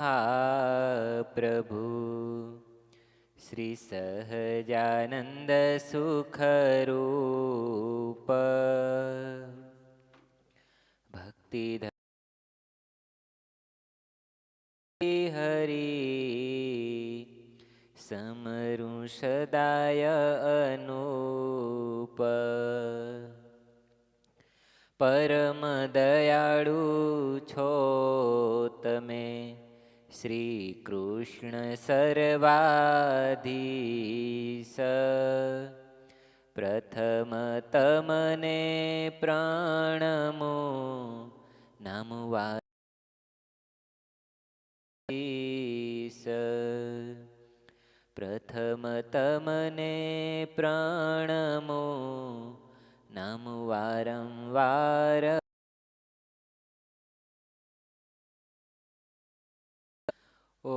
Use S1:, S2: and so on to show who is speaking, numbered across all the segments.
S1: આ પ્રભુ શ્રી સહજાનંદ સુખરૂપ ભક્તિ હરી સમરું સદાય અનુપ પરમ દયાળુ છો તમે શ્રી કૃષ્ણ સર્વાધીશ. પ્રથમ તમને પ્રણમો નામવા પ્રથમ તમને પ્રાણમો નામ વારંવાર ઓમ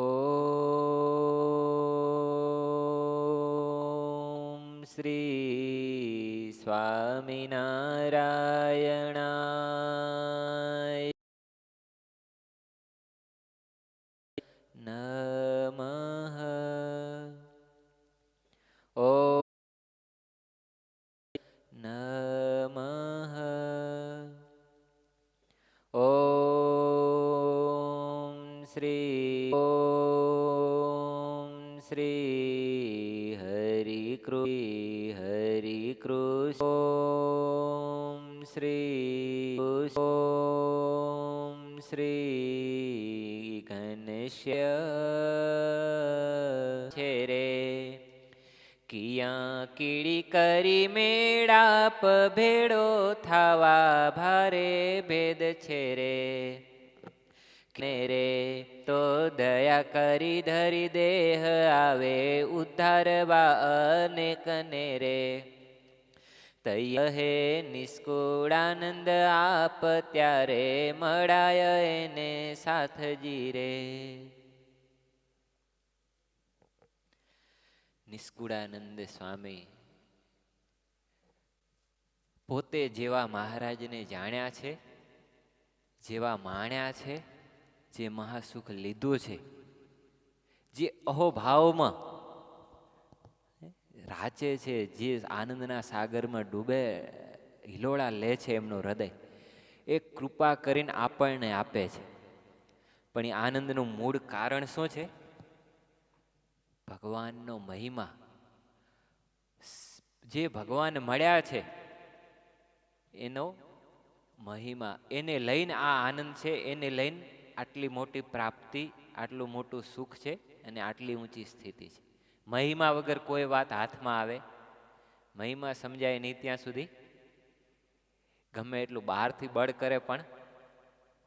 S1: શ્રી સ્વામિનારાયણાય શ્રી હરિ કૃ હરિ કૃષ્ણ ઓમ શ્રી ઓમ શ્રી ઘનશ્ય છે રે કિયા કીડી કરી મેળાપ ભેડો થાવા ભારે ભેદ છે રે ને રે દયા કરી ધરી દેહ આવે ઉદ્ધારવા અનેક ને રે. તય હે નિષ્કુળાનંદ આપ ત્યારે મળાય એને સાથજી રે નિષ્કુળાનંદ સ્વામી, પોતે જેવા મહારાજને જાણ્યા છે, જેવા માણ્યા છે, જે મહાસુખ લીધું છે જે અહોભાવમાં રાચે છે, જે આનંદના સાગરમાં ડૂબે, હિલોળા લે છે એમનું હૃદય, એ કૃપા કરીને આપણને આપે છે. પણ એ આનંદનું મૂળ કારણ શું છે? ભગવાનનો મહિમા. જે ભગવાન મળ્યા છે, એનો મહિમા, એને લઈને આ આનંદ છે, એને લઈને આટલી મોટી પ્રાપ્તિ, આટલું મોટું સુખ છે અને આટલી ઊંચી સ્થિતિ છે. મહિમા વગર કોઈ વાત હાથમાં આવે, મહિમા સમજાય નહીં ત્યાં સુધી. ગમે એટલું બહારથી બળ કરે પણ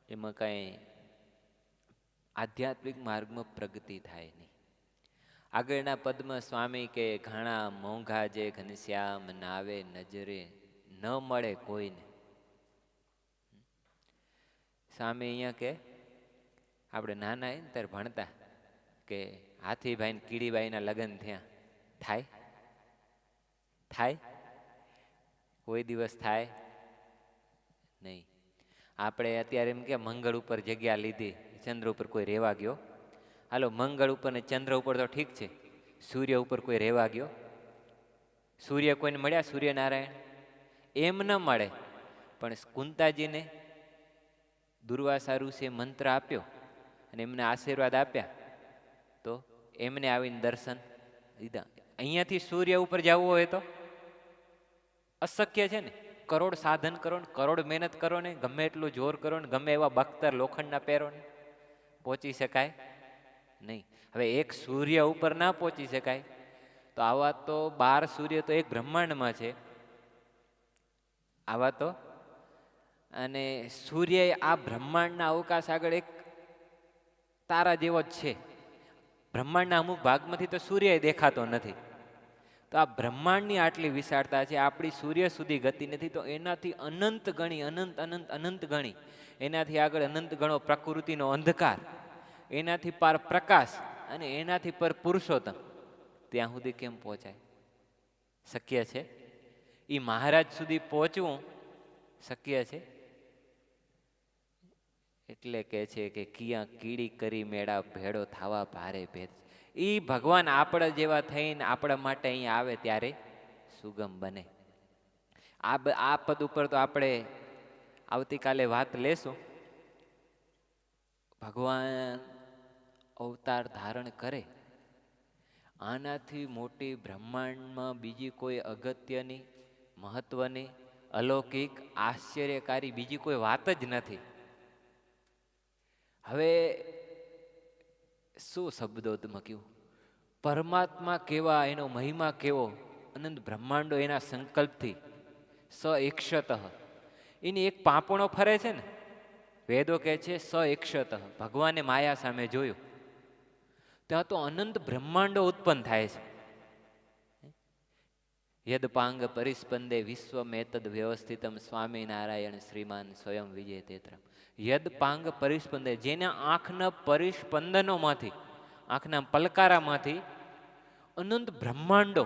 S1: એમાં કાંઈ આધ્યાત્મિક માર્ગમાં પ્રગતિ થાય નહીં. આગળના પદમાં સ્વામી કે ઘણા મોંઘા જે ઘનશ્યામ નાવે નજરે ન મળે કોઈને. સ્વામી અહીંયા કે, આપણે નાના ત્યારે ભણતા. કે હાથીભાઈ ને કીડીબાઈના લગ્ન થયા. થાય? થાય? કોઈ દિવસ થાય? નહીં. આપણે અત્યારે એમ કે મંગળ ઉપર જગ્યા લીધી, ચંદ્ર ઉપર કોઈ રહેવા ગયો. હાલો, મંગળ ઉપર ને ચંદ્ર ઉપર તો ઠીક છે. સૂર્ય ઉપર કોઈ રહેવા ગયો? સૂર્ય કોઈને મળ્યા? સૂર્યનારાયણ? એમ ન મળે. પણ કુંતાજીને દુર્વાસા ઋષિએ મંત્ર આપ્યો અને એમને આશીર્વાદ આપ્યા. તો એમને આવીને દર્શન દીધા. અહીંયાથી સૂર્ય ઉપર જવું હોય તો? અશક્ય છે ને? કરોડ સાધન કરો ને, કરોડ મહેનત કરો ને, ગમે એટલું જોર કરો ને, ગમે એવા બખ્તર લોખંડના પહેરો ને, પહોંચી શકાય નહીં. હવે એક સૂર્ય ઉપર ના પહોંચી શકાય, તો આવા તો બાર સૂર્ય તો એક બ્રહ્માંડમાં છે. આવા તો? અને સૂર્ય આ બ્રહ્માંડના અવકાશ આગળ એક તારા જેવો જ છે. બ્રહ્માંડના અમુક ભાગમાંથી તો સૂર્ય દેખાતો નથી. તો આ બ્રહ્માંડની આટલી વિશાળતા છે, આપણી સૂર્ય સુધી ગતિ નથી, તો એનાથી અનંત ગણી, અનંત અનંત અનંત ગણી, એનાથી આગળ અનંત ગણો પ્રકૃતિનો અંધકાર, એનાથી પાર પ્રકાશ અને એનાથી પર પુરુષોત્તમ, ત્યાં સુધી કેમ પહોંચાય? શક્ય છે? એ મહારાજ સુધી પહોંચવું શક્ય છે? એટલે કે છે કે કિયા કીડી કરી મેળા ભેડો થાવા ભારે ભેદ. એ ભગવાન આપણા જેવા થઈને આપણા માટે અહીંયા આવે ત્યારે સુગમ બને. આ આ પદ ઉપર તો આપણે આવતીકાલે વાત લેશું. ભગવાન અવતાર ધારણ કરે. આનાથી મોટી બ્રહ્માંડમાં બીજી કોઈ અગત્યની, મહત્વની, અલૌકિક, આશ્ચર્યકારી બીજી કોઈ વાત જ નથી. હવે શું શબ્દોત્મક્યું પરમાત્મા કેવા, એનો મહિમા કેવો, અનંત બ્રહ્માંડો એના સંકલ્પથી સ એકશત એની એક પાંપણો ફરે છે ને? વેદો કહે છે સ એકશત ભગવાને માયા સામે જોયું. ત્યાં તો અનંત બ્રહ્માંડો ઉત્પન્ન થાય છે. યદપાંગ પરિસ્પંદે પરિસ્પંદે વિશ્વમેતદ વ્યવસ્થિતમ સ્વામિનારાયણ શ્રીમાન સ્વયં વિજય તેત્ર યદ પાંગ જેના આંખના પરિસ્પંદનોમાંથી, આંખના પલકારામાંથી અનંત બ્રહ્માંડો,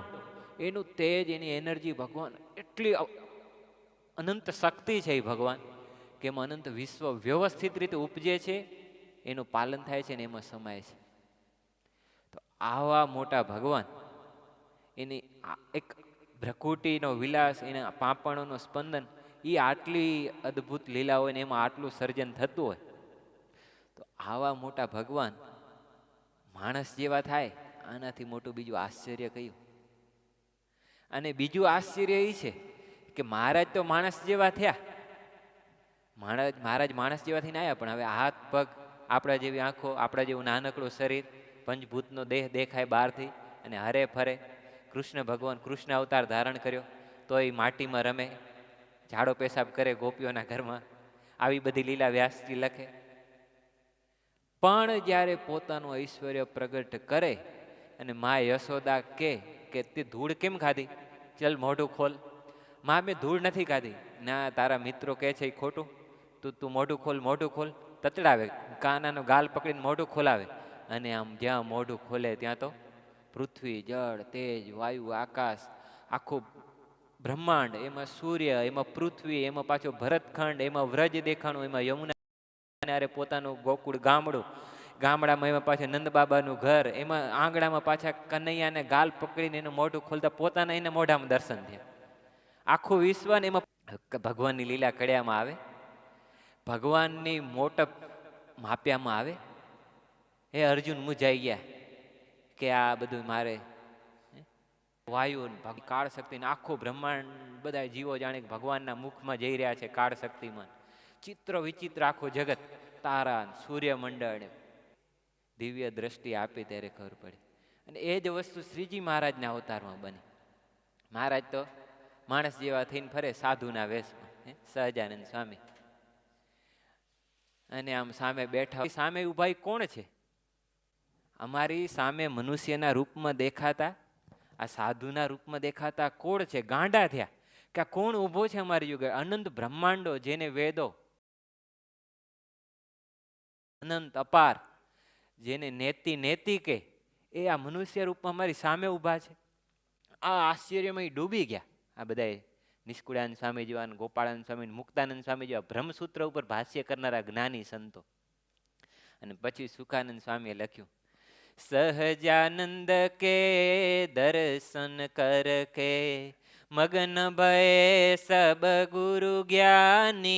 S1: એનું તેજ, એની એનર્જી ભગવાન એટલી અનંત શક્તિ છે એ ભગવાન, કે એમાં અનંત વિશ્વ વ્યવસ્થિત રીતે ઉપજે છે, એનું પાલન થાય છે ને એમાં સમાય છે. તો આવા મોટા ભગવાન, એની એક ભ્રકુટીનો વિલાસ, એના પાંપણોનો સ્પંદન એ આટલી અદ્ભુત લીલા હોય ને એમાં આટલું સર્જન થતું હોય, તો આવા મોટા ભગવાન માણસ જેવા થાય, આનાથી મોટું બીજું આશ્ચર્ય કયું? અને બીજું આશ્ચર્ય એ છે કે મહારાજ તો માણસ જેવા થયા. મહારાજ મહારાજ માણસ જેવા થઈને આવ્યા, પણ હવે હાથ, પગ, આપણા જેવી આંખો, આપણા જેવું નાનકડું શરીર, પંચભૂતનો દેહ દેખાય બહારથી અને હરે ફરે. કૃષ્ણ ભગવાન કૃષ્ણ અવતાર ધારણ કર્યો તો એ માટીમાં રમે. ઝાડો પેશાબ કરે ગોપીઓના ઘરમાં. આવી બધી લીલા વ્યાસજી લખે. પણ જ્યારે પોતાનું ઐશ્વર્ય પ્રગટ કરે અને મા યશોદા કે કે, તે ધૂળ કેમ ખાધી? ચલ મોઢું ખોલ. મા, મેં ધૂળ નથી ખાધી. ના, તારા મિત્રો કહે છે એ ખોટું. તું તું મોઢું ખોલ મોઢું ખોલ. તતડાવે. કાનાનો ગાલ પકડીને મોઢું ખોલાવે. અને આમ જ્યાં મોઢું ખોલે ત્યાં તો? પૃથ્વી, જળ, તેજ, વાયુ, આકાશ, આખું બ્રહ્માંડ, એમાં સૂર્ય, એમાં પૃથ્વી, એમાં પાછો ભરતખંડ, એમાં વ્રજ દેખાણું, એમાં યમુના અરે પોતાનું ગોકુળ ગામડું. ગામડામાં એમાં પાછા નંદબાબાનું ઘર, એમાં આંગણામાં પાછા કનૈયાને ગાલ પકડીને એનું મોઢું ખોલતા પોતાના એને મોઢામાં દર્શન થયા. આખું વિશ્વ ને એમાં ભગવાનની લીલા કડ્યામાં આવે. ભગવાનની મોટપ માપ્યામાં આવે. હે અર્જુન મુજાઈ ગયા કે આ બધું મારે? વાયુ કાળ શક્તિ ને આખું બ્રહ્માંડ બધા જીવો જાણે ભગવાનના મુખમાં જઈ રહ્યા છે કાળ શક્તિમાં ચિત્ર વિચિત્ર આખું જગત, તારા સૂર્યમંડળ દિવ્ય દ્રષ્ટિ આપી ત્યારે ખબર પડી. અને એ જ વસ્તુ શ્રીજી મહારાજના અવતારમાં બની. મહારાજ તો માણસ જેવા થઈને ફરે સાધુના વેશમાં? સહજાનંદ સ્વામી. અને આમ સામે બેઠા સામે ઊભા કોણ છે? અમારી સામે મનુષ્યના રૂપમાં દેખાતા આ સાધુના રૂપમાં દેખાતા કોણ છે? ગાંડા થયા. કે આ કોણ ઊભો છે અમારી યુગે? અનંત બ્રહ્માંડો જેને વેદો, અનંત અપાર જેને નેતિ નેતિ કે એ આ મનુષ્ય રૂપમાં અમારી સામે ઊભા છે. આ આશ્ચર્યમાં ડૂબી ગયા. આ બધાએ નિષ્કુળાનંદ સ્વામી જેવા ગોપાળાનંદ સ્વામી મુક્તાનંદ સ્વામી જેવા બ્રહ્મસૂત્ર ઉપર ભાષ્ય કરનારા જ્ઞાની સંતો. અને પછી સુખાનંદ સ્વામીએ લખ્યું સહજાનંદ કે દર્શન કરકે. મગન ભય સબ ગુરુ જ્ઞાની.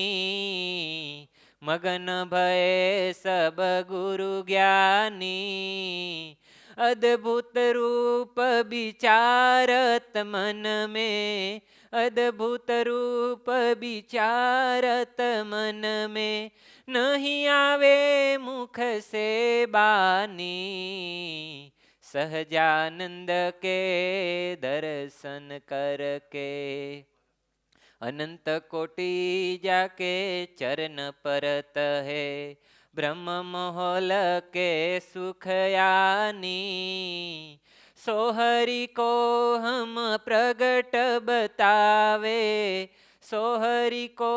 S1: મગન ભય સબ ગુરુ જ્ઞાની. અદ્ભુત રૂપ વિચારત મન મે. અદ્ભુત રૂપ વિચારત મન મે. नहीं आवे मुख से बानी। सहजानंद के दर्शन कर के अनंत कोटि जाके चरण परत है। ब्रह्म मोहल के सुखयानी सोहरी को हम प्रगट बतावे। सोहरी को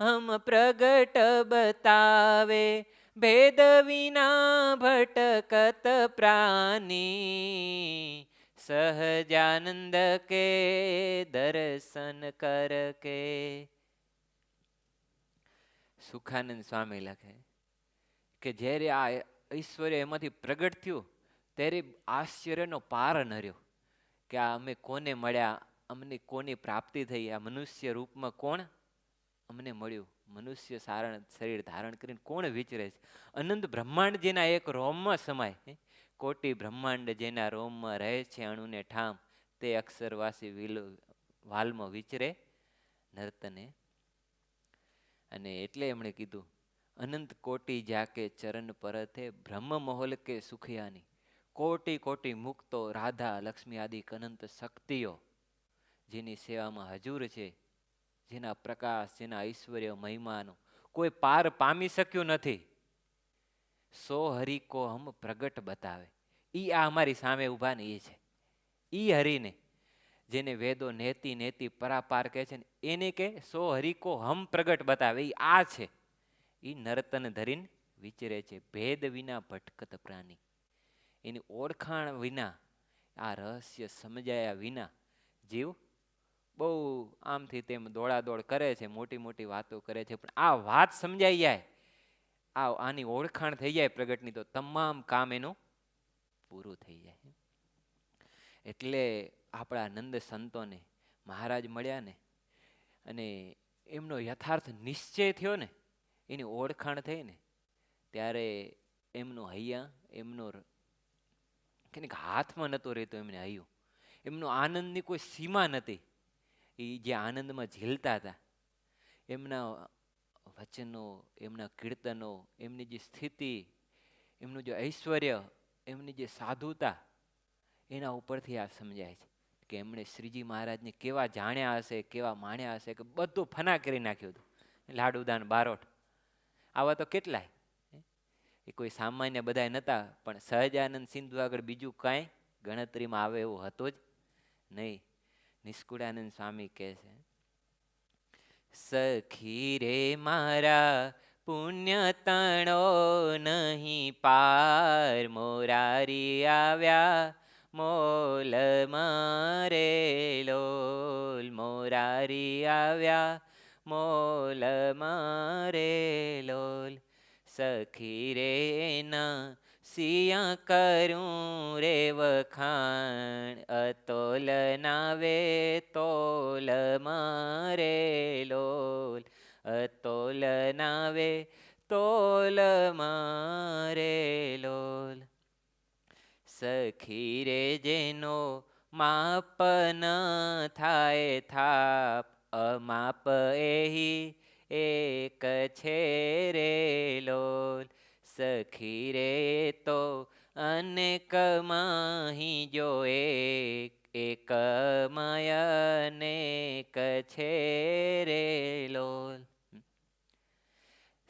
S1: હમ પ્રગટ બતાવે ભેદ વિના ભટકત પ્રાણી સહજાનંદ કે દર્શન કર કે સુખાનંદ સ્વામી લખે કે જ્યારે આ ઐશ્વર્ય એમાંથી પ્રગટ થયું ત્યારે આશ્ચર્યનો પાર ન કે આ અમે કોને મળ્યા અમને કોની પ્રાપ્તિ થઈ આ મનુષ્ય રૂપમાં કોણ અમને મળ્યું. મનુષ્ય સારણ શરીર ધારણ કરીને કોણ વિચરે છે? અનંત બ્રહ્માંડ જેના એક રોમમાં સમાય કોટી બ્રહ્માંડ જેના રોમમાં રહે છે અણુને ઠામ, તે અક્ષરવાસી વિલો, વાલમાં વિચરે નર્તને. અને એટલે એમણે કીધું, અનંત કોટી જાકે ચરણ પરથે બ્રહ્મ મહોલ કે સુખિયાની. કોટી કોટી મુક્તો રાધા લક્ષ્મી આદિ અનંત શક્તિઓ જેની સેવામાં હજુર છે. જેના પ્રકાશ, જેના ઐશ્વર્ય, મહિમાનો કોઈ પાર પામી શક્યું નથી. સો હરિ કો હમ પ્રગટ બતાવે. ઈ આ અમારી સામે ઊભા ને એ છે. ઈ હરિને જેને વેદો નેતી નેતી પરાપાર કહે છે ને, એને કે સો હરિ કો હમ પ્રગટ બતાવે. ઈ આ છે. ઈ નર્તન ધરીને વિચરે છે. ભેદ વિના ભટકત પ્રાણી. એની ઓળખાણ વિના, આ રહસ્ય સમજાયા વિના જીવ બહુ આમથી તેમ દોડાદોડ કરે છે, મોટી મોટી વાતો કરે છે, પણ આ વાત સમજાઈ જાય, આ આની ઓળખાણ થઈ જાય પ્રગટની, તો તમામ કામ એનું પૂરું થઈ જાય. એટલે આપણા નંદ સંતોને, મહારાજ મળ્યા ને અને એમનો યથાર્થ નિશ્ચય થયો ને, એની ઓળખાણ થઈ ને ત્યારે એમનું હૈયા, એમનો કે હાથમાં નહોતો રહેતો એમને હૈયું. એમનો આનંદની કોઈ સીમા નથી એ જે આનંદમાં ઝીલતા હતા, એમના વચનો, એમના કીર્તનો, એમની જે સ્થિતિ, એમનું જે ઐશ્વર્ય, એમની જે સાધુતા, એના ઉપરથી આ સમજાય છે કે એમણે શ્રીજી મહારાજને કેવા જાણ્યા હશે, કેવા માણ્યા હશે કે બધું ફના કરી નાખ્યું હતું. લાડુદાન, બારોટ. આવા તો કેટલાય. એ કોઈ સામાન્ય બધાય નહોતા પણ સહજાનંદ સિંધુ આગળ બીજું કાંઈ ગણતરીમાં આવે એવું હતું જ નહીં. નિષ્કુળાનંદ સ્વામી કહે છે સખી રે મારા પુણ્ય તણો નહીં પાર, મોરારી આવ્યા, મોલ મારે લોલ, મોરારી આવ્યા, મોલ મારે લોલ સખી રે ના સિયા કરું રે વખાણ અતોલ નાવે તોલ મારે લોલ, અતોલ નાવે તોલ મારે લોલ. સખી રે જેનો માપ ન થાય થાપ, અમાપ એહી એક છે રે લોલ. સખી રે તો અનેક માહી જો એક એકમય અનેક છે રે લોલ.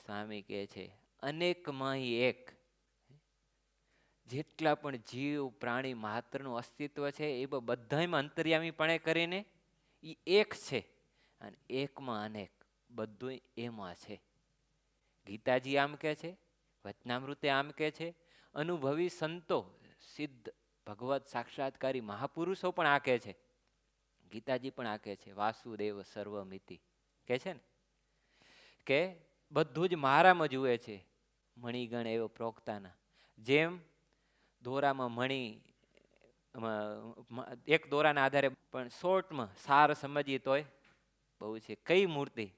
S1: સ્વામી કહે છે, અનેક માહી એક. જેટલા પણ જીવ, પ્રાણી માત્રનું અસ્તિત્વ છે, એ બધામાં અંતર્યામીપણે કરીને એ એક છે. અને એકમાં અનેક બધું એમાં છે. ગીતાજી આમ કહે છે વચનામૃતે આમ કહે છે, અનુભવી સંતો સિદ્ધ ભગવત સાક્ષાત્કારી મહાપુરુષો પણ આ કહે છે. ગીતાજી પણ આ કહે છે, વાસુદેવ સર્વમિતિ. કહે છે ને? કે બધું જ મારામાં જુએ છે, મણિગણ એવો પ્રોક્તાના. જેમ દોરામાં મણી એક દોરાના આધારે પણ શોર્ટમાં સાર સમજીએ તોય બહુ છે. કઈ મૂર્તિ?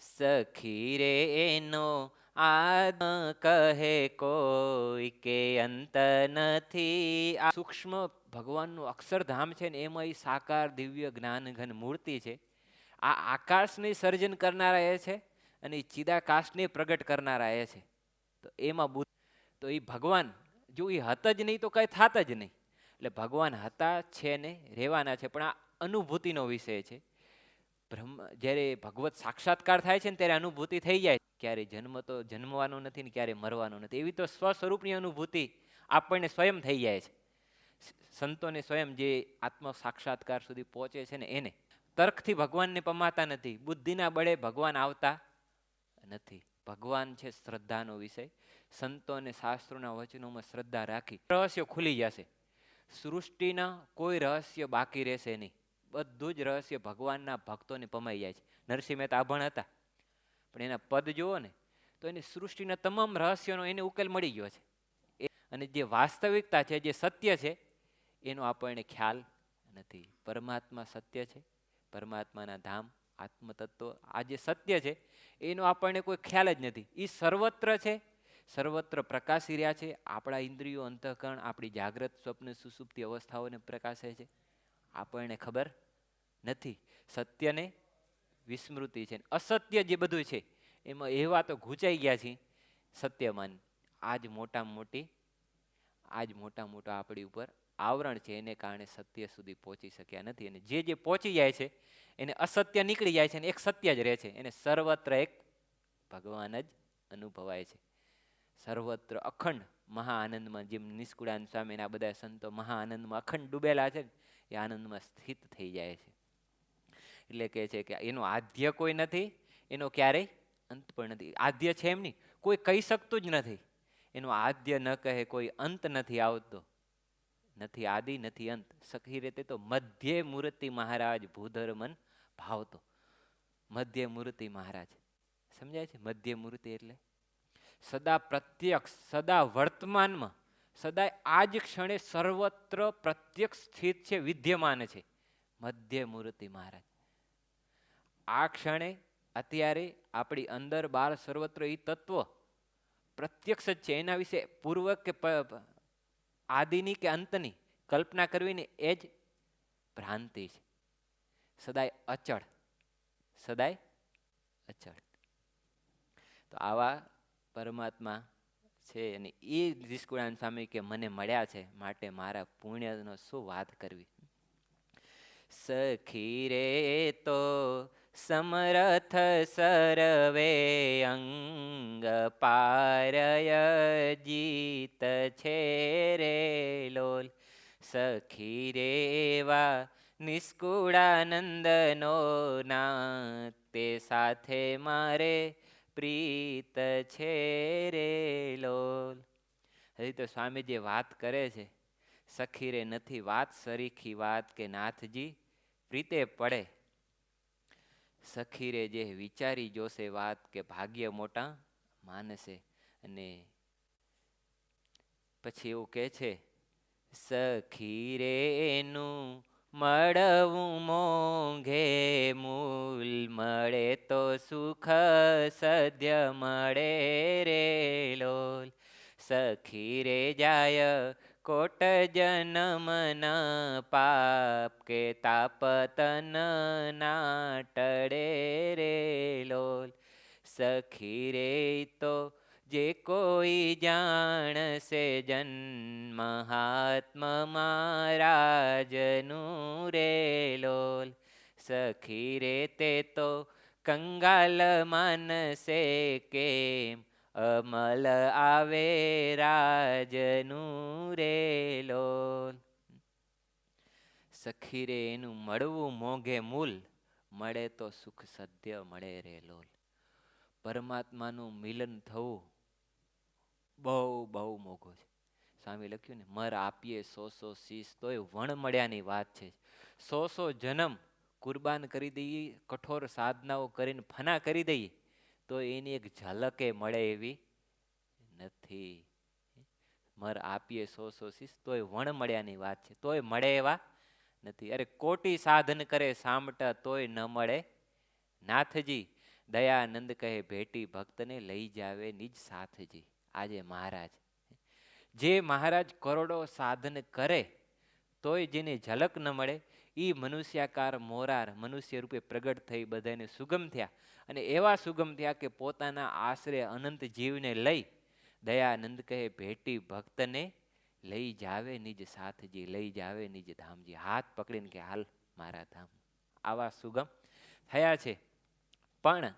S1: સખી રે એનો આદ કહે કોઈ કે અંત નથી. આ સૂક્ષ્મ ભગવાનનું અક્ષરધામ છે ને એમાં એ સાકાર, દિવ્ય જ્ઞાનઘન મૂર્તિ છે. આ આકાશને સર્જન કરનારા એ છે અને એ ચિદાકાશને પ્રગટ કરનારા એ છે. તો એમાં બુદ્ધ તો એ ભગવાન જો એ હતા જ નહીં તો કંઈ થાત જ નહીં. એટલે ભગવાન હતા, છે ને, રહેવાના છે, પણ આ અનુભૂતિનો વિષય છે. બ્રહ્મ, જ્યારે ભગવત સાક્ષાત્કાર થાય છે ને ત્યારે અનુભૂતિ થઈ જાય ક્યારે જન્મ તો જન્મવાનો નથી ને ક્યારે મરવાનો નથી. એવી તો સ્વસ્વરૂપની અનુભૂતિ આપણને સ્વયં થઈ જાય છે. સંતોને સ્વયં જે આત્મ સાક્ષાત્કાર સુધી પહોંચે છે ને એને તર્કથી ભગવાનને પમાતા નથી. બુદ્ધિના બળે ભગવાન આવતા નથી. ભગવાન છે શ્રદ્ધાનો વિષય. સંતો અને શાસ્ત્રોના વચનોમાં શ્રદ્ધા રાખી રહસ્યો ખુલી જશે. સૃષ્ટિના કોઈ રહસ્ય બાકી રહેશે નહીં. બધું જ રહસ્ય ભગવાનના ભક્તોને પમાઈ જાય છે. નરસિંહ મહેતા અભણ હતા. પણ એના પદ જુઓ ને, તો એની સૃષ્ટિના તમામ રહસ્યોનો એને ઉકેલ મળી ગયો છે. અને જે વાસ્તવિકતા છે, જે સત્ય છે, એનો આપણને ખ્યાલ નથી. પરમાત્મા સત્ય છે, પરમાત્માના ધામ, આત્મતત્વ, આ જે સત્ય છે, એનો આપણને કોઈ ખ્યાલ જ નથી. એ સર્વત્ર છે, સર્વત્ર પ્રકાશી રહ્યા છે. આપણા ઇન્દ્રિયો અંતઃકરણ, આપણી જાગ્રત સ્વપ્ન સુસુપ્તિ અવસ્થાઓને પ્રકાશે છે. આપણને ખબર નથી. સત્યને વિસ્મૃતિ છે. અસત્ય જે બધું છે, એમાં એવા તો ઘૂંચાઈ ગયા છે સત્યમાન આજ મોટામાં મોટી, આજ મોટા મોટા આપણી ઉપર આવરણ છે. એને કારણે સત્ય સુધી પહોંચી શક્યા નથી. અને જે જે પહોંચી જાય છે, એને અસત્ય નીકળી જાય છે અને એક સત્ય જ રહે છે. એને સર્વત્ર એક ભગવાન જ અનુભવાય છે. સર્વત્ર અખંડ મહા આનંદમાં જેમ નિષ્કુળાન સ્વામીના બધા સંતો મહા આનંદમાં અખંડ ડૂબેલા છે એ આનંદમાં સ્થિત થઈ જાય છે. એટલે કહે છે કે એનો આદ્ય કોઈ નથી, એનો ક્યારેય અંત પણ નથી. આદ્ય છે એમ નહીં. કોઈ કહી શકતું જ નથી. એનો આદ્ય ન કહે, કોઈ અંત નથી આવતો. નથી આદિ, નથી અંત. સખી રીતે તો મધ્ય મૂર્તિ મહારાજ ભૂધર્મન ભાવતો. મધ્ય મૂર્તિ મહારાજ. સમજાય છે? મધ્ય મૂર્તિ એટલે? સદા પ્રત્યક્ષ, સદા વર્તમાનમાં, સદા આ જ ક્ષણે સર્વત્ર પ્રત્યક્ષ સ્થિત છે, વિદ્યમાન છે. મધ્ય મૂર્તિ મહારાજ. આ ક્ષણે અત્યારે આપણી અંદર બહાર સર્વત્ર એ તત્વ પ્રત્યક્ષ જ છે. એના વિશે પૂર્વ કે આદિની કે અંતની કલ્પના કરવીને એ જ ભ્રાંતિ છે. સદાય અચળ. સદાય અચળ. તો આવા પરમાત્મા છે અને એ નિષ્કુળાન સ્વામી કે મને મળ્યા છે માટે મારા પુણ્યનો શું વાત કરવી? સખી રે તો સમરથ સરવે અંગ પારય જીત છે રે લોલ સખી રેવા નિષ્કુળાનંદનો ના તે સાથે મારે પ્રીત છે રે લોલ હજી તો સ્વામી જે વાત કરે છે સખી રે નથી વાત સરીખી વાત કે નાથજી પ્રીતે પડે સખી રે જે વિચારી જોશે વાત કે ભાગ્ય મોટા માનસે અને પછી એવું કહે છે, સખીરે એનું મળવું મોંઘે મૂલ મળે તો સુખ સદ્ય મળે રે લોલ. સખીરે જાય કોટ જનમના પાપ કે તાપતન ના ટળે રે લોલ. સખી રે તો જે કોઈ જાણશે જન્મ હાત્મ મહારાજનું રે લોલ. સખી રે તે તો કંગાલ માનસે કેમ? અમલ આવે રાજનું રે લોલ સખી રે એનું મળવું મોંઘે મૂલ, મળે તો સુખ સદ્ય મળે રે લોલ પરમાત્માનું મિલન થવું બહુ બહુ મોઘું છે. સ્વામી લખ્યું ને, મર આપીએ સો સો શીશ તોય વણ મળ્યાની વાત છે. સો સો જન્મ કુરબાન કરી દઈએ, કઠોર સાધનાઓ કરીને ફના કરી દઈએ. તો એની એક ઝલકે મળે એવી નથી. મર આપીએ સો સો શીશ તોય વણ મળ્યાની વાત છે. તોય મળે એવા નથી. અરે કોટી સાધન કરે સામટા, તોય ન મળે. નાથજી, દયાનંદ કહે ભેટી ભક્તને લઈ જાવે નિજ સાથજી. આજે મહારાજ. જે મહારાજ કરોડો સાધન કરે, તોય જેને ઝલક ન મળે એ મનુષ્યાકાર મોરાર મનુષ્ય રૂપે પ્રગટ થઈ બધાને સુગમ થયા. અને એવા સુગમ થયા કે પોતાના આશરે અનંત જીવને લઈ દયાનંદ કહે, ભેટી ભક્તને લઈ જાવે નિજ સાથજી, લઈ જાવે નિજ ધામજી. હાથ પકડીને કે, હાલ મારા ધામ. આવા સુગમ થયા છે. પણ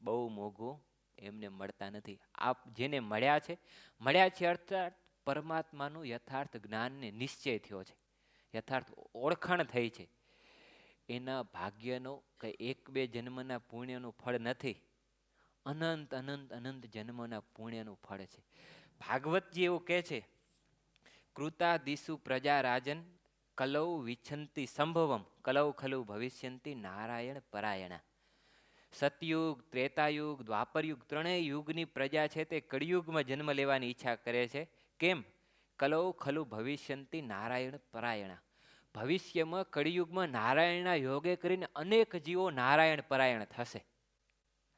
S1: બહુ મોઘું એમને મળતા નથી. આપ જેને મળ્યા છે મળ્યા છે અર્થાત પરમાત્માનું યથાર્થ જ્ઞાનને નિશ્ચય થયો છે. યથાર્થ ઓળખાણ થઈ છે. એના ભાગ્યનો કે એક બે જન્મના પુણ્યનું ફળ નથી. અનંત અનંત અનંત જન્મના પુણ્યનું ફળ છે. ભાગવતજી એવું કહે છે, કૃતા દિશુ પ્રજા રાજન કલૌ વિછંતી સંભવમ, કલૌ ખલુ ભવિષ્યંતી નારાયણ પરાયણા. સતયુગ, ત્રેતાયુગ, દ્વાપરયુગ, ત્રણેય યુગની પ્રજા છે તે કળિયુગમાં જન્મ લેવાની ઈચ્છા કરે છે. કેમ? કલો ખલુ ભવિષ્યંતી નારાયણ પરાયણા. ભવિષ્યમાં કળિયુગમાં નારાયણના યોગે કરીને અનેક જીવો નારાયણ પરાયણ થશે.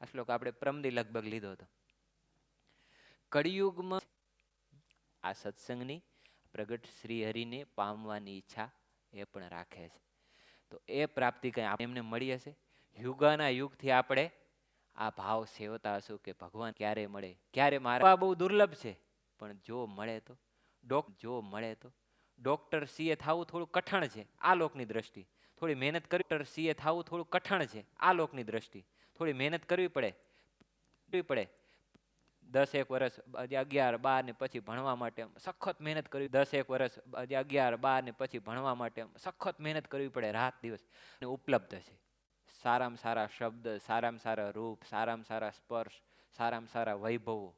S1: આ શ્લોક આપણે પ્રમદી લગભગ લીધો હતો. કળિયુગમાં આ સત્સંગની પ્રગટ શ્રી હરિને પામવાની ઈચ્છા એ પણ રાખે છે. તો એ પ્રાપ્તિ કંઈ એમને મળી હશે? યુગાના યુગથી આપણે આ ભાવ સેવતા હશું કે ભગવાન ક્યારે મળે? ક્યારે મારા? બહુ દુર્લભ છે. પણ જો મળે તો? ડોક જો મળે તો. ડૉક્ટર સીએ થવું થોડું કઠણ છે, આ લોકની દ્રષ્ટિ. થોડી મહેનત કરવી ડૉક્ટર સીએ થવું થોડું કઠણ છે, આ લોકની દ્રષ્ટિ. થોડી મહેનત કરવી પડે કરવી પડે. દસ એક વર્ષ અગિયાર, બાર ને પછી ભણવા માટે સખત મહેનત કરવી દસ એક વર્ષ અગિયાર, બાર ને પછી ભણવા માટે સખત મહેનત કરવી પડે રાત દિવસ. અને ઉપલબ્ધ છે. સારામાં સારા શબ્દ, સારામાં સારા રૂપ, સારામાં સારા સ્પર્શ, સારામાં સારા વૈભવો.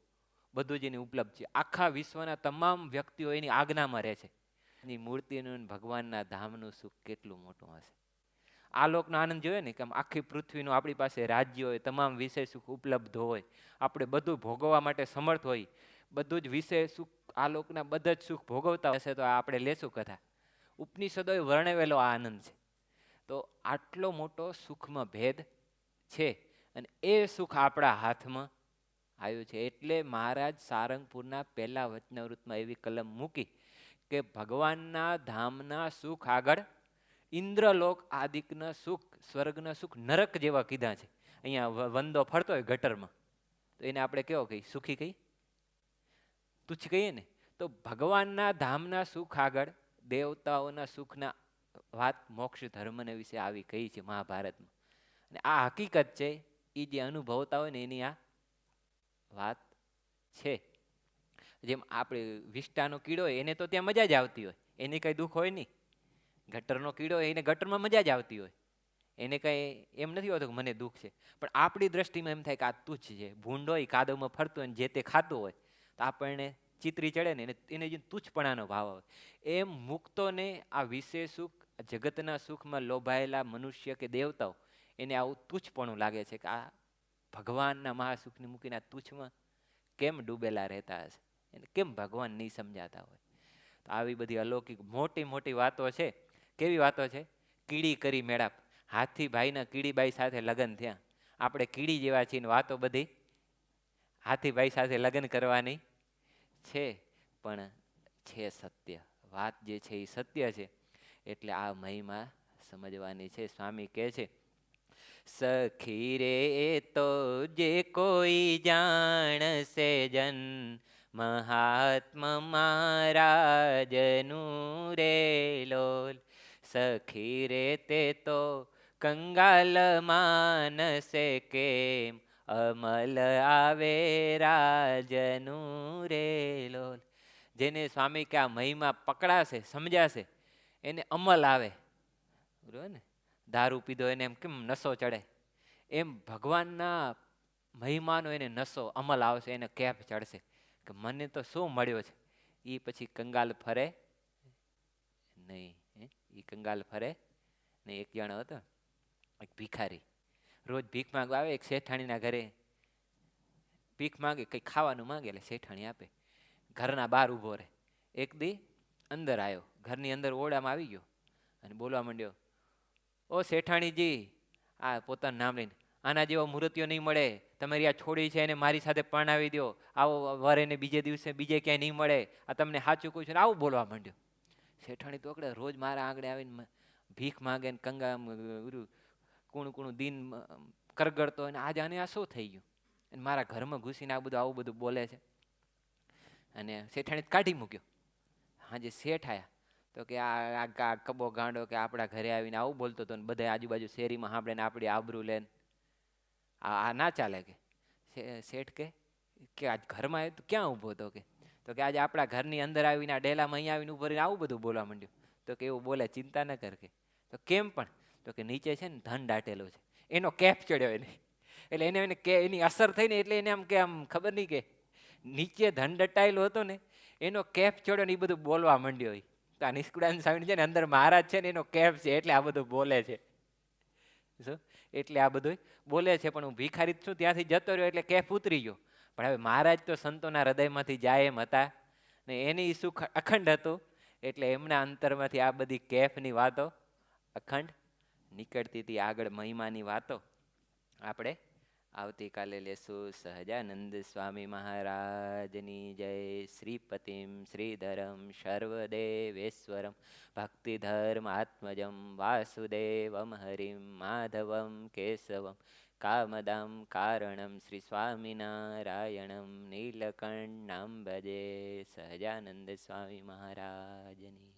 S1: બધું જ એની ઉપલબ્ધ છે. આખા વિશ્વના તમામ વ્યક્તિઓ એની આજ્ઞામાં રહે છે. એની મૂર્તિનું ભગવાનના ધામનું સુખ કેટલું મોટું હશે. આ લોકનો આનંદ જોઈએ ને કે આમ આખી પૃથ્વીનું આપણી પાસે રાજ્ય હોય, તમામ વિષય સુખ ઉપલબ્ધ હોય, આપણે બધું ભોગવવા માટે સમર્થ હોય, બધું જ વિષય સુખ આ લોકના બધા જ સુખ ભોગવતા હશે તો આપણે લેશું કથા. ઉપનિષદોએ વર્ણવેલો આ આનંદ છે. તો આટલો મોટો સુખમાં ભેદ છે અને એ સુખ આપણા હાથમાં આવ્યું છે. એટલે મહારાજ સારંગપુરના પહેલા વચનાવૃતમાં એવી કલમ મૂકી કે ભગવાનના ધામના સુખ આગળ ઇન્દ્રલોક આદિકના સુખ, સ્વર્ગના સુખ નરક જેવા કીધા છે. અહીંયા વંદો ફરતો હોય ગટરમાં. તો એને આપણે કેવો કહીએ? સુખી કહી તુચ્છ કહીએ ને? તો ભગવાનના ધામના સુખ આગળ દેવતાઓના સુખના વાત મોક્ષ ધર્મને વિશે આવી કહી છે મહાભારતમાં. અને આ હકીકત છે એ જે અનુભવતા હોય ને એની આ વાત છે. જેમ આપણે વિષ્ટાનો કીડો હોય, એને તો ત્યાં મજા જ આવતી હોય. એને કંઈ દુઃખ હોય નહીં. ગટરનો કીડો હોય, એને ગટરમાં મજા જ આવતી હોય. એને કંઈ એમ નથી હોતું કે મને દુઃખ છે. પણ આપણી દ્રષ્ટિમાં એમ થાય કે આ તુચ્છ છે. ભૂંડ હોય, કાદવમાં ફરતું હોય જે તે ખાતું હોય, તો આપણને ચિતરી ચડે ને એને એને જે તુચ્છપણાનો ભાવ આવે. એમ મુક્તોને આ વિશેષ સુખ જગતના સુખમાં લોભાયેલા મનુષ્ય કે દેવતાઓ, એને આવું તુચ્છપણું લાગે છે કે આ ભગવાનના મહાસુખને મૂકીને આ તુચ્છમાં કેમ ડૂબેલા રહેતા હશે? એને કેમ ભગવાન નહીં સમજાતા હોય? તો આવી બધી અલૌકિક મોટી મોટી વાતો છે. કેવી વાતો છે? કીડી કરી મેળાપ. હાથી ભાઈના કીડીબાઈ સાથે લગ્ન થયા. આપણે કીડી જેવા છીએ ને વાતો બધી. હાથીભાઈ સાથે લગ્ન કરવાની છે, પણ છે સત્ય. વાત જે છે એ સત્ય છે. એટલે આ મહિમા સમજવાની છે. સ્વામી કહે છે સખી રે તો જે કોઈ જાણશે જન, મહાત્મા મહારાજનું રે લોલ. સખી રે તે તો કંગાલ માનસે કેમ? અમલ આવે રાજનું રે લોલ. જેને સ્વામી કે આ મહિમા પકડાશે, સમજાશે, એને અમલ આવે. બરોબર ને? દારૂ પીધો એને એમ કેમ નસો ચડે? એમ ભગવાનના મહિમાનો એને નસો અમલ આવશે, એને કેફ ચડશે કે મને તો શું મળ્યો છે? એ પછી કંગાલ ફરે નહીં એ કંગાલ ફરે ને એક જણો હતો, એક ભિખારી. રોજ ભીખ માંગવા આવે, એક શેઠાણીના ઘરે ભીખ માંગે, કંઈ ખાવાનું માંગે, એટલે શેઠાણી આપે. ઘરના બહાર ઊભો રહે. એક દી અંદર આવ્યો. ઘરની અંદર ઓરડામાં આવી ગયો અને બોલવા માંડ્યો ઓ શેઠાણીજી, આ પોતાનું નામ લઈને, આના જેવા મૂર્તિઓ નહીં મળે. તમારી આ છોડી છે એને મારી સાથે પરણાવી દો આવો વર એને બીજે દિવસે બીજે ક્યાંય નહીં મળે. આ તમને સાચું કહું છું આવું બોલવા માંડ્યો. શેઠાણી તો અકડે રોજ મારા આંગણે આવીને ભીખ માંગે ને કંગા કુણું કુણું દિન કરગડતો અને આજે આને આ શું થઈ ગયું? અને મારા ઘરમાં ઘૂસીને આ બધું, આવું બધું બોલે છે. અને શેઠાણી કાઢી મૂક્યો. હાજે શેઠ આયા. તો કે આ આ કબો ગાંડો કે આપણા ઘરે આવીને આવું બોલતો હતો ને બધા આજુબાજુ શેરીમાં સાંભળે ને આપણી આબરૂ લે આ ના ચાલે કે. શેઠ કે કે આજ ઘરમાં આવ્યો તો ક્યાં ઊભો હતો કે? તો કે આજે આપણા ઘરની અંદર આવીને આ ડેલામાં અહીંયા આવીને ઊભો રહીને આવું બધું બોલવા માંડ્યું. તો કે એવું બોલે, ચિંતા ન કર કે. તો કેમ પણ? તો કે નીચે છે ને ધન દાટેલો છે. એનો કેપ ચડ્યો એને. એટલે એને એને કે, એની અસર થઈને એટલે એને આમ કે, આમ ખબર નહીં કે, નીચે ધન દટાયેલો હતો ને, એનો કેપ ચડ્યો ને એ બધું બોલવા માંડ્યો હોય તો આ નિષ્કુળાન સ્વામી છે ને અંદર મહારાજ છે ને એનો કેપ છે, એટલે આ બધું બોલે છે. શું? એટલે આ બધું બોલે છે, પણ હું ભિખારી છું, ત્યાંથી જતો રહ્યો, એટલે કેફ ઉતરી ગયો. પણ હવે મહારાજ તો સંતોના હૃદયમાંથી જાય એમ હતા. ને એની સુખ અખંડ હતું, એટલે એમના અંતરમાંથી આ બધી કેફની વાતો અખંડ નીકળતી હતી આગળ મહિમાની વાતો. આપણે આવતીકાલે લેશું સહજાનંદ સ્વામી મહારાજની જય. શ્રીપતિમ શ્રીધરમ સર્વદેવેશ્વરમ ભક્તિધર્મ આત્મજમ વાસુદેવમ હરિમ માધવમ કેશવમ કામદામ કારણમ શ્રી સ્વામિનારાયણમ નીલકંઠમ ભજે સહજાનંદ સ્વામી મહારાજની.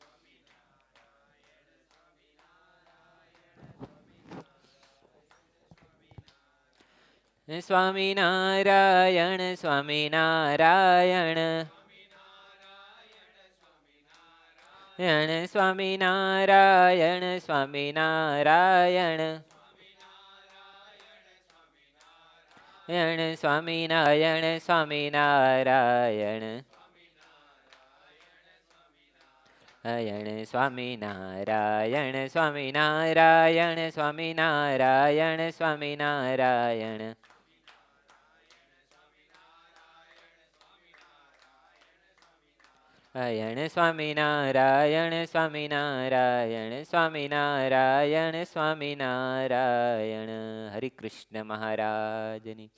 S1: સ્વામી નારાયણ સ્વામી નારાયણ. યણ સ્વામી નારાયણ સ્વામી નારાયણ. યણ સ્વામી નારાયણ સ્વામી નારાયણ. અયણ સ્વામી નારાયણ સ્વામી નારાયણ સ્વામી નારાયણ, સ્વામી અયણ સ્વામી નારાયણ સ્વામી નારાયણ સ્વામી નારાયણ સ્વામી નારાયણ હરિકૃષ્ણ મહારાજની